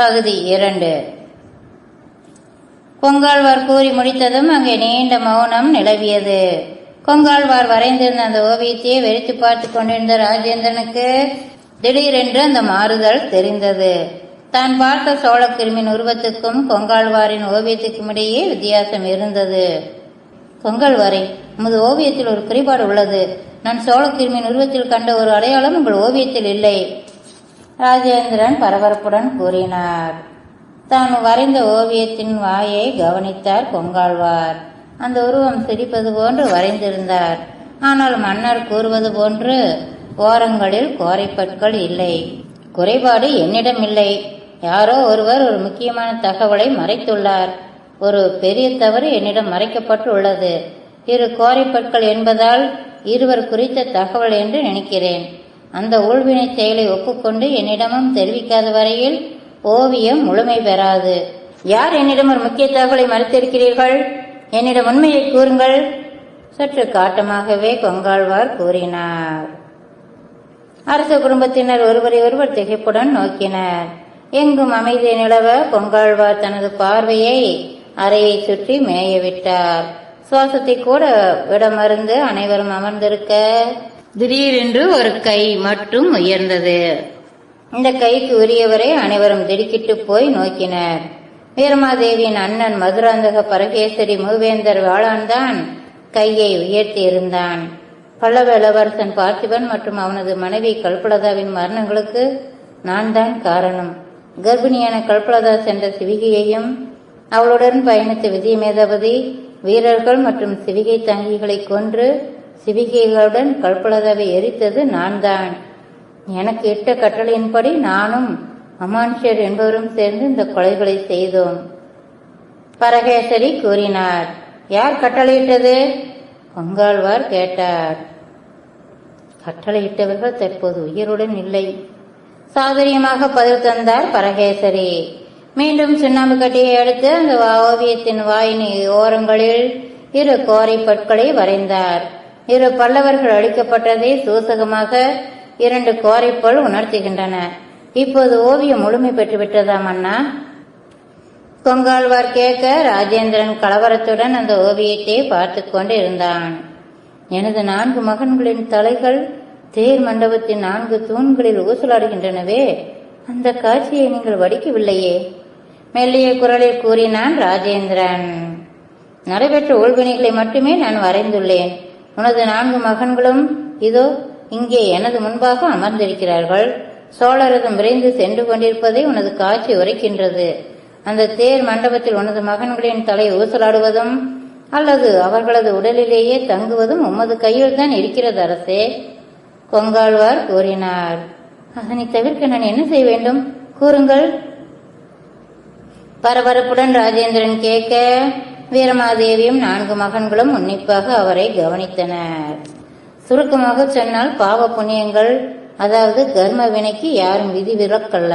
பகுதி இரண்டு. கொங்காழ்வார் கூறி முடித்ததும் அங்கே நீண்ட மௌனம் நிலவியது. கொங்காழ்வார் வரைந்திருந்த அந்த ஓவியத்தையே வெறித்து பார்த்து கொண்டிருந்த ராஜேந்திரனுக்கு திடீரென்று அந்த மாறுதல் தெரிந்தது. தான் பார்த்த சோழக்கிருமின் உருவத்துக்கும் கொங்காழ்வாரின் ஓவியத்துக்கும் இடையே வித்தியாசம் இருந்தது. கொங்கல்வாரே உமது ஓவியத்தில் ஒரு குறைபாடு உள்ளது. நான் சோழக்கிருமியின் உருவத்தில் கண்ட ஒரு அடையாளம் உங்கள் ஓவியத்தில் இல்லை. ராஜேந்திரன் பரபரப்புடன் கூறினார். தான் வரைந்த ஓவியத்தின் வாயை கவனித்தார் கொங்காழ்வார் அந்த உருவம் சிரிப்பது போன்று வரைந்திருந்தார். ஆனால் மன்னர் கூறுவது போன்று ஓரங்களில் கோரைப்பற்கள் இல்லை. குறைபாடு என்னிடம் இல்லை. யாரோ ஒருவர் ஒரு முக்கியமான தகவலை மறைத்துள்ளார். ஒரு பெரிய தவறு என்னிடம் மறைக்கப்பட்டு உள்ளது இரு கோரைப்பற்கள் என்பதால் இருவர் குறித்த தகவல் என்று நினைக்கிறேன். அந்த ஊழ்வினை செயலை ஒப்புக்கொண்டு என்னிடமும் தெரிவிக்காத வரையில் ஓவியம் முழுமை பெறாது. யார் என்னிடம் ஒரு முக்கிய தகவலை மறுத்திருக்கிறீர்கள்? என்னிடம் உண்மையை கூறுங்கள். சற்று காட்டமாகவே கொங்காழ்வார் கூறினார். அரச குடும்பத்தினர் ஒருவரை ஒருவர் திகைப்புடன் நோக்கினர். எங்கும் அமைதியை நிலவ கொங்காழ்வார் தனது பார்வையை அறையை சுற்றி மேய விட்டார். சுவாசத்தை கூட விட மருந்து அனைவரும் அமர்ந்திருக்க திடீரென்று ஒரு கை மட்டும் உயர்ந்தது. இந்த கைக்கு உரியவரை அனைவரும் திடுக்கிட்டு போய் நோக்கினர். வீரமாதேவியின் அண்ணன் மதுராந்தக பரகேசரி மூவேந்தர் வாழான்தான் கையை உயர்த்தி இருந்தான் பல்லவ இளவரசன் பார்த்திபன் மற்றும் அவனது மனைவி கல்பலதாவின் மரணங்களுக்கு நான் தான் காரணம். கர்ப்பிணியான கல்பலதா சென்ற சிவிகையையும் அவளுடன் பயணித்த விஜயமேதபதி வீரர்கள் மற்றும் சிவிகை தங்கிகளை கொன்று சிவிகைகளுடன் கல்பலதாவை எரித்தது நான் தான் எனக்கு இட்ட கட்டளையின்படி நானும் அமான்ஷர் என்பவரும் சேர்ந்து இந்த கொலைகளை செய்தோம். பரகேசரி கூறினார் யார் கட்டளையிட்டது? பொங்காழ்வார் கேட்டார். கட்டளையிட்டவர்கள் தற்போது உயிருடன் இல்லை. சாதுரியமாக பதில் தந்தார் பரகேசரி. மீண்டும் சுண்ணாம்பு கட்டியை எடுத்து அந்த ஓவியத்தின் வாயின் ஓரங்களில் இரு கோரை பற்களை வரைந்தார். இரு பல்லவர்கள் அளிக்கப்பட்டதை சூசகமாக இரண்டு கோரைப்போல் உணர்த்துகின்றன. இப்போது ஓவியம் முழுமை பெற்றுவிட்டதாம் அண்ணா. கொங்காழ்வார் கேட்க ராஜேந்திரன் கலவரத்துடன் அந்த ஓவியத்தை பார்த்து கொண்டு இருந்தான் எனது நான்கு மகன்களின் தலைகள் தேர் மண்டபத்தின் நான்கு தூண்களில் ஊசலாடுகின்றனவே. அந்த காட்சியை நீங்கள் வடிக்கவில்லையே. மெல்லிய குரலில் கூறினான் ராஜேந்திரன். நடைபெற்ற ஊழ்வினைகளை மட்டுமே நான் வரைந்துள்ளேன். உனது நான்கு மகன்களும் இதோ இங்கே எனது முன்பாக அமர்ந்திருக்கிறார்கள். சோழரதம் விரைந்து சென்று கொண்டிருப்பதை உனது காட்சி உரைக்கின்றது. அந்த தேர் மண்டபத்தில் உனது மகன்களின் தலை ஊசலாடுவதும் அல்லது அவர்களது உடலிலேயே தங்குவதும் உமது கையில் தான் இருக்கிறது அரசே கொங்காழ்வார் கூறினார். அதனை தவிர்க்க நான் என்ன செய்ய வேண்டும்? கூறுங்கள். பரபரப்புடன் ராஜேந்திரன் கேட்க வீரமாதேவியும் நான்கு மகன்களும் உன்னிப்பாக அவரை கவனித்தனர். சுருக்கமாக சொன்னால் பாவ புண்ணியங்கள் அதாவது கர்ம வினைக்கு யாரும் விதி விலக்கல்ல.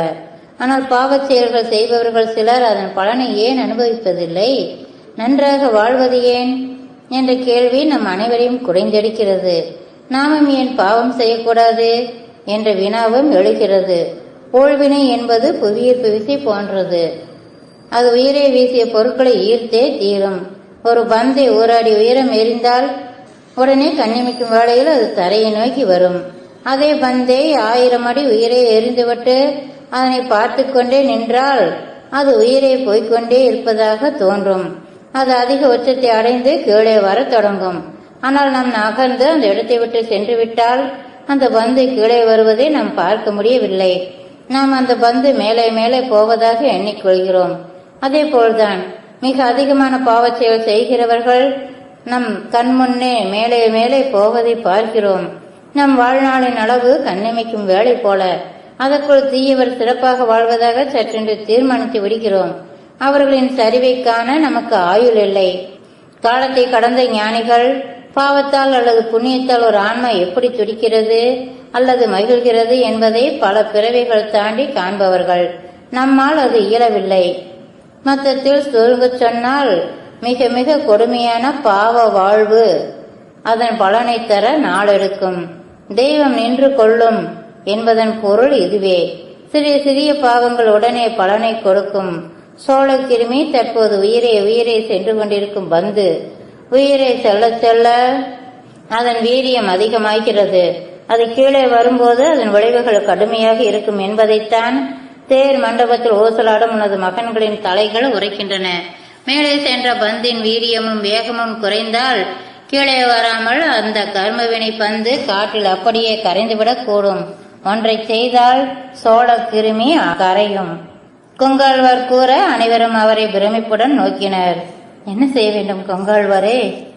ஆனால் பாவச் செயல்கள் செய்பவர்கள் சிலர் அதன் பலனை ஏன் அனுபவிப்பதில்லை? நன்றாக வாழ்வது ஏன்? என்ற கேள்வி நம் அனைவரையும் குறைந்தெடுக்கிறது. நாமும் ஏன் பாவம் செய்யக்கூடாது? என்ற வினாவும் எழுகிறது. ஊழ்வினை என்பது புவியீர்ப்பு விசை போன்றது. அது உயிரை வீசிய பொருட்களை ஈர்த்தே தீரும். ஒரு பந்தை ஊராடி உயரம் எரிந்தால் உடனே கண்ணிமிக்கும் வேளையில் அது தரையை நோக்கி வரும். அதே பந்தை ஆயிரம் அடி உயிரை எரிந்துவிட்டு அதனை பார்த்து கொண்டே நின்றால் அது உயிரை போய்க்கொண்டே இருப்பதாக தோன்றும். அது அதிக உச்சத்தை அடைந்து கீழே வரத் தொடங்கும். ஆனால் நாம் நகர்ந்து அந்த இடத்தை விட்டு சென்று விட்டால் அந்த பந்து கீழே வருவதை நாம் பார்க்க முடியவில்லை. நாம் அந்த பந்து மேலே மேலே போவதாக எண்ணிக்கொள்கிறோம். அதே போல்தான் மிக அதிகமான பாவச் செயல் செய்கிறவர்கள் நம் கண் முன்னே மேலே மேலே போவதை பார்க்கிறோம். நம் வாழ்நாளின் அளவு கண்ணிமைக்கும் வேலை போல. அதற்குள் தீயவர் சிறப்பாக வாழ்வதாக சற்றென்று தீர்மானித்து விடுகிறோம். அவர்களின் சரிவை காண நமக்கு ஆயுள் இல்லை. காலத்தை கடந்த ஞானிகள் பாவத்தால் அல்லது புண்ணியத்தால் ஒரு ஆன்மா எப்படி துடிக்கிறது அல்லது மகிழ்கிறது என்பதை பல பிறவைகள் தாண்டி காண்பவர்கள். நம்மால் அது இயலவில்லை. மொத்தத்தில் சுருங்கச் சொன்னால் மிக மிக கொடுமையான பாவ வாழ்வு. அதன் பலனை தர நாளெடுக்கும். தெய்வம் நின்று கொள்ளும் என்பதன் பொருள் இதுவே. சிறிய சிறிய பாவங்கள் உடனே பலனை கொடுக்கும். சோளக்கிருமி தற்போது உயிரை உயிரை சென்று கொண்டிருக்கும் பந்து. உயிரை செல்ல செல்ல அதன் வீரியம் அதிகமாகிறது. அது கீழே வரும்போது அதன் விளைவுகள் கடுமையாக இருக்கும் என்பதைத்தான் தேர் மண்டபத்தில் ஊசலாடும் உனது மகன்களின் தலைகள் உரைக்கின்றன. மேலே சென்ற பந்தின் வீரியமும் வேகமும் குறைந்தால் கீழே வராமல் அந்த கர்மவினை பந்து காற்றில் அப்படியே கரைந்துவிடக் கூடும். ஒன்றை செய்தால் சோழ கிருமி கரையும். கொங்காழ்வார் கூற அனைவரும் அவரை பிரமிப்புடன் நோக்கினர். என்ன செய்ய வேண்டும் கொங்காழ்வாரே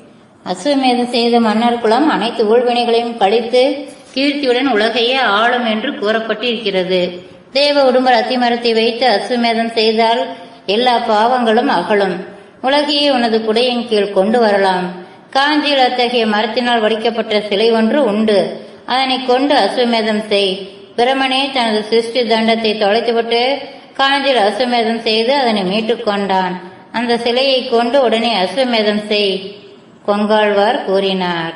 அசுவமேத செய்த மன்னர் குலம் அனைத்து ஊழ்வினைகளையும் கழித்து கீர்த்தியுடன் உலகையே ஆளும் என்று கூறப்பட்டிருக்கிறது. தேவ உடும்பர் அத்திமரத்தை வைத்து அசுமேதம் செய்தால் எல்லா பாவங்களும் அகலும். உலகையே உனது குடையின் கீழ் கொண்டு வரலாம். காஞ்சியில் அத்தகைய மரத்தினால் வடிக்கப்பட்ட சிலை ஒன்று உண்டு. அதனை கொண்டு அசுமேதம் செய். பிரமனே தனது சிருஷ்டி தண்டத்தை தொலைத்துவிட்டு காஞ்சியில் அசுமேதம் செய்து அதனை மீட்டுக் கொண்டான். அந்த சிலையை கொண்டு உடனே அசுமேதம் செய் கொங்காழ்வார் கூறினார்.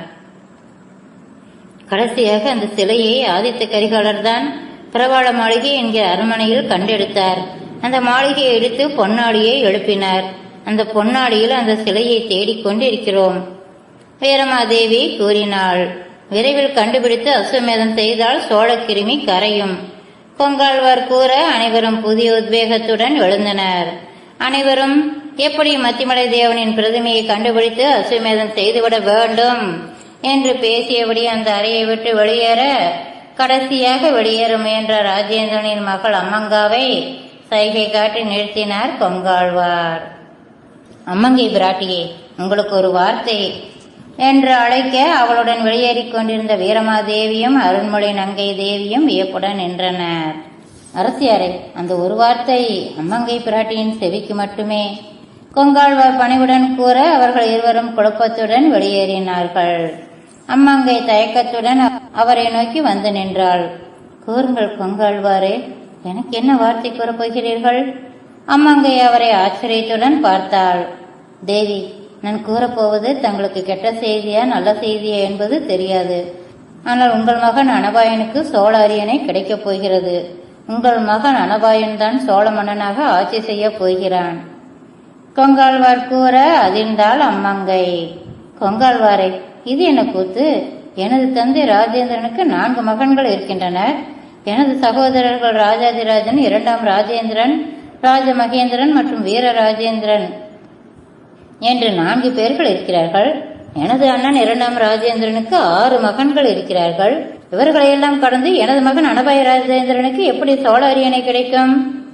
கடைசியாக அந்த சிலையை ஆதித்த கரிகாலர் தான் பிரபாள மாளிகை என்கிற அரண்மனையில் கண்டெடுத்தார். அந்த மாளிகையை எடுத்து பொன்னாடியை எழுப்பினார். அந்த பொன்னாடியில் அந்த சிலையை தேடிக் கொண்டிருக்கிறோம். வீரமாதேவி கூறினாள் விரைவில் கண்டுபிடித்து அசுவமேதம் செய்தால் சோழக்கிருமி கரையும். பொங்கால்வார் கூற அனைவரும் புதிய உத்வேகத்துடன் எழுந்தனர். அனைவரும் எப்படி மத்திமலை தேவனின் பிரதிமையை கண்டுபிடித்து அசுவமேதம் செய்துவிட வேண்டும்? என்று பேசியபடி அந்த அறையை விட்டு வெளியேற கடைசியாக வெளியேற முயன்ற ராஜேந்திரனின் மகள் அம்மங்காவை சைகை காட்டி நிறுத்தினார் கொங்காழ்வார் அம்மங்கை பிராட்டியே உங்களுக்கு ஒரு வார்த்தை என்று அழைக்க அவளுடன் வெளியேறிக் கொண்டிருந்த வீரமாதேவியும் அருண்மொழி நங்கை தேவியும் வியப்புடன் நின்றனர். அரசியாரே அந்த ஒரு வார்த்தை அம்மங்கை பிராட்டியின் செவிக்கு மட்டுமே கொங்காழ்வார் பணிவுடன் கூற அவர்கள் இருவரும் குழப்பத்துடன் வெளியேறினார்கள். அம்மாங்கை தயக்கத்துடன் அவரை நோக்கி வந்து நின்றாள். கூறுங்கள் கொங்காழ்வாரே எனக்கு என்ன வார்த்தை கூறப் போகிறீர்கள்? அம்மாங்கை அவரை ஆச்சரியத்துடன் பார்த்தாள். தேவி நான் கூறப்போவது தங்களுக்கு கெட்ட செய்தியா நல்ல செய்தியா என்பது தெரியாது. ஆனால் உங்கள் மகன் அனபாயனுக்கு சோழ அரியணை கிடைக்கப் போகிறது. உங்கள் மகன் அனபாயன் தான் சோழ மன்னனாக ஆட்சி செய்ய போகிறான். கொங்காழ்வார் கூற அதிர்ந்தாள் அம்மங்கை. கொங்காழ்வாரை இது என்ன கூத்து? எனது தந்தை ராஜேந்திரனுக்கு நான்கு மகன்கள் இருக்கின்றனர். எனது சகோதரர்கள் ராஜாதிராஜன் இரண்டாம் ராஜேந்திரன் ராஜ மகேந்திரன் மற்றும் வீர ராஜேந்திரன் என்று நான்கு பேர்கள் இருக்கிறார்கள். எனது அண்ணன் இரண்டாம் ராஜேந்திரனுக்கு ஆறு மகன்கள் இருக்கிறார்கள். இவர்களையெல்லாம் கடந்து எனது மகன் அனபாய ராஜேந்திரனுக்கு எப்படி சோழ அரியணை கிடைக்கும்?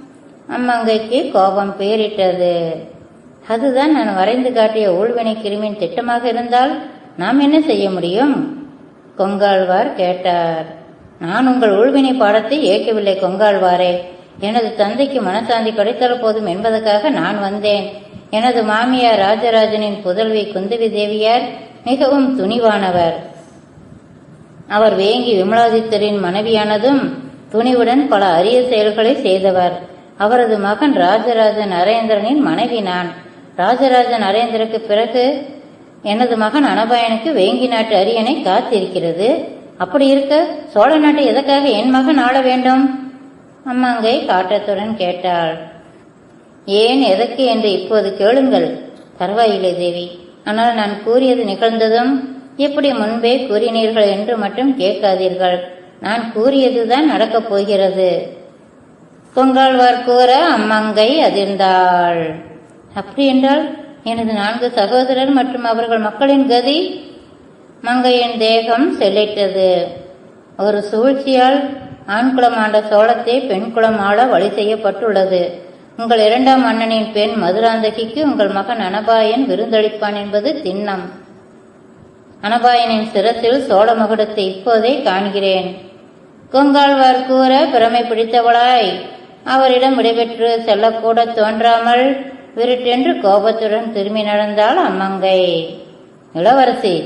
அம்மங்கைக்கு கோபம் பேரிட்டது. அதுதான் நான் வரைந்து காட்டிய ஊழ்வினை கிருமியின் திட்டமாக இருந்தால் நாம் என்ன செய்ய முடியும்? கொங்காழ்வார் கேட்டார். நான் உங்கள் உள்வினை பாடத்தை ஏற்கவில்லை கொங்காழ்வாரே எனது தந்தைக்கு மனசாந்தி கிடைத்தால் போதும் என்பதற்காக நான் வந்தேன். எனது மாமியார் ராஜராஜனின் புதல்வி குந்தவி தேவியார் மிகவும் துணிவானவர். அவர் வேங்கி விமலாதித்தரின் மனைவியானதும் துணிவுடன் பல அரிய செயல்களை செய்தவர். அவரது மகன் ராஜராஜ நரேந்திரனின் மனைவி நான். ராஜராஜ நரேந்திரக்கு பிறகு எனது மகன் அனபயனுக்கு வேங்கி நாட்டு அரியணை காத்திருக்கிறது. அப்படி இருக்க சோழ நாட்டை எதற்காக என் மகன் ஆள வேண்டும்? அம்மாங்கை காட்டத்துடன் கேட்டாள். ஏன் எதற்கு என்று இப்போது கேளுங்கள். பரவாயில்லை தேவி ஆனால் நான் கூறியது நிகழ்ந்ததும் எப்படி முன்பே கூறினீர்கள் என்று மட்டும் கேட்காதீர்கள். நான் கூறியதுதான் நடக்கப் போகிறது. பொங்காழ்வார் கூற அம்மங்கை அதிர்ந்தாள். அப்படி என்றால் எனது நான்கு சகோதரர் மற்றும் அவர்கள் மக்களின் கதி மங்கையின் தேகம் செல்லிட்டது. ஒரு சூழ்ச்சியால் ஆண்குலம் ஆண்ட சோளத்தை பெண்குளம் ஆள வழி செய்யப்பட்டுள்ளது. உங்கள் இரண்டாம் அண்ணனின் பெண் மதுராந்தகிக்கு உங்கள் மகன் அனபாயன் விருந்தளிப்பான் என்பது திண்ணம். அனபாயனின் சிரத்தில் சோழ மகுடத்தை இப்போதே காண்கிறேன். கொங்காழ்வார் கூற பிரமை பிடித்தவளாய். அவரிடம் விடைபெற்று செல்லக்கூட தோன்றாமல் விருட்டென்று கோபத்துடன் திரும்பி நடந்தாள் அம்மங்கை. இளவரசி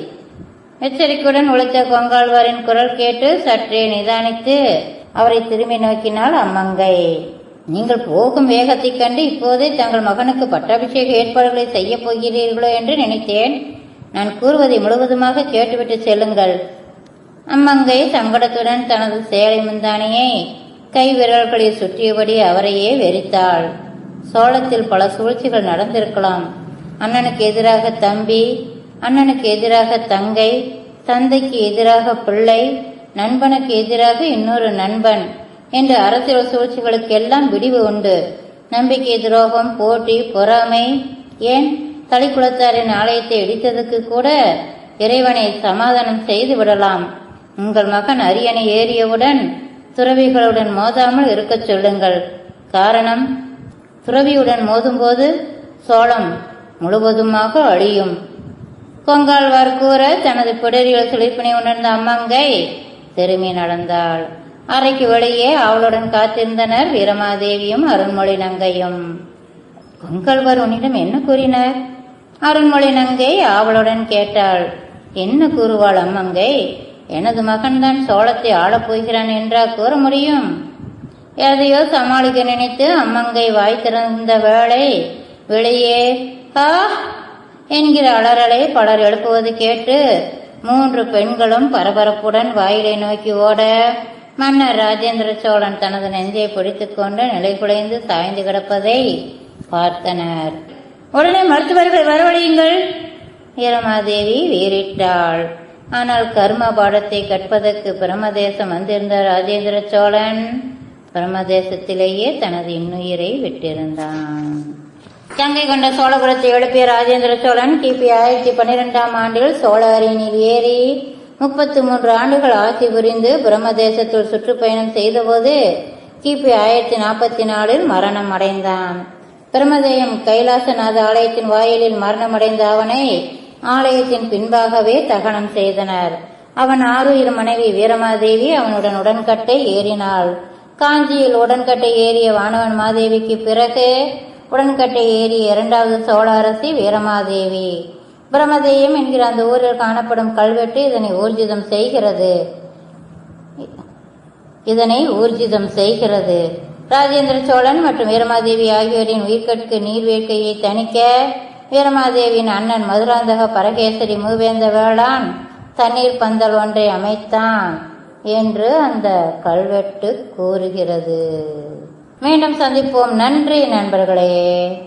எச்சரிக்கையுடன் உழைத்த கொங்காழ்வாரின் குரல் கேட்டு சற்றே நிதானித்து அவரை திரும்பி நோக்கினாள் அம்மங்கை. நீங்கள் போகும் வேகத்தைக் கண்டு இப்போதே தங்கள் மகனுக்கு பட்டாபிஷேக ஏற்பாடுகளை செய்யப் போகிறீர்களோ என்று நினைத்தேன். நான் கூறுவதை முழுவதுமாக கேட்டுவிட்டு செல்லுங்கள். அம்மங்கை சங்கடத்துடன் தனது சேலை முந்தானையை கை விரல்களை சுற்றியபடி அவரையே வெறித்தாள். சோளத்தில் பல சூழ்ச்சிகள் நடந்திருக்கலாம். அண்ணனுக்கு எதிராக தம்பி அண்ணனுக்கு எதிராக தங்கை தந்தைக்கு எதிராக பிள்ளை நண்பனுக்கு எதிராக இன்னொரு நண்பன் என்ற அரசியல் சூழ்ச்சிகளுக்கெல்லாம் விடிவு உண்டு. நம்பிக்கை துரோகம் போட்டி பொறாமை ஏன் தளிக்குளத்தாரின் ஆலயத்தை இடித்ததுக்கு கூட இறைவனை சமாதானம் செய்து விடலாம். உங்கள் மகன் அரியணை ஏறியவுடன் துறவிகளுடன் மோதாமல் இருக்கச் சொல்லுங்கள். காரணம் துறவியுடன் மோதும்போது சோளம் முழுவதுமாக அழியும். கொங்கால்வார் கூற தனது பிடரியில் சுழிப்பினை உணர்ந்த அம்மங்கை திரும்பி நடந்தாள். அறைக்கு வெளியே அவளுடன் காத்திருந்தனர் வீரமாதேவியும் அருண்மொழி நங்கையும். கொங்கல்வர் உன்னிடம் என்ன கூறினார்? அருண்மொழி நங்கை அவளுடன் கேட்டாள். என்ன கூறுவாள் அம்மங்கை? எனது மகன்தான் சோளத்தை ஆளப் போகிறான் என்றா கூற முடியும்? எதையோ சமாளிக்க நினைத்து அம்மங்கை வாய் திறந்த வேளை வெளியே ஆ என்கிற அலறலை பலர் எழுப்புவது கேட்டு மூன்று பெண்களும் பரபரப்புடன் வாயிலை நோக்கி ஓட மன்னர் ராஜேந்திர சோழன் தனது நெஞ்சை பிடித்துக்கொண்டு நிலைகுலைந்து சாய்ந்து கிடப்பதை பார்த்தனர். உடனே மருத்துவர்கள் வரவழையுங்கள் இரமாதேவி வீறிட்டாள். ஆனால் கர்ம பாடத்தை கற்பதற்கு பிரமதேசம் வந்திருந்த ராஜேந்திர சோழன் பிரம்மதேசத்திலேயே தனது இன்னுயிரை விட்டிருந்தான். கங்கை கொண்ட சோழபுரத்தை எழுப்பிய ராஜேந்திர சோழன் கிபி ஆயிரத்தி பன்னிரெண்டாம் ஆண்டில் சோழ அரியணில் ஏறி முப்பத்து மூன்று ஆண்டுகள் ஆட்சி புரிந்து பிரம்மதேசத்தில் சுற்றுப்பயணம் செய்தபோது கிபி ஆயிரத்தி நாற்பத்தி நாலில் மரணம் அடைந்தான். பிரமதேயம் கைலாசநாத ஆலயத்தின் வாயிலில் மரணமடைந்த அவனை ஆலயத்தின் பின்பாகவே தகனம் செய்தனர். அவன் ஆறுயிர் மனைவி வீரமாதேவி அவனுடன் உடன்கட்டை ஏறினாள். காஞ்சியில் உடன்கட்டை ஏறிய வானவன் மாதேவிக்கு பிறகு உடன்கட்டை ஏறிய இரண்டாவது சோழ அரசி வீரமாதேவி. பிரமதேயம் என்கிற அந்த ஊரில் காணப்படும் கல்வெட்டு இதனை ஊர்ஜிதம் செய்கிறது. இதனை ஊர்ஜிதம் செய்கிறது. ராஜேந்திர சோழன் மற்றும் வீரமாதேவி ஆகியோரின் உயிர்கட்கு நீர்வேட்கையை தணிக்க வீரமாதேவியின் அண்ணன் மதுராந்தக பரகேசரி மூவேந்த வேளான் தண்ணீர் பந்தல் ஒன்றை அமைத்தான். என்று அந்த கல்வெட்டு கூறுகிறது. மீண்டும் சந்திப்போம். நன்றி நண்பர்களே.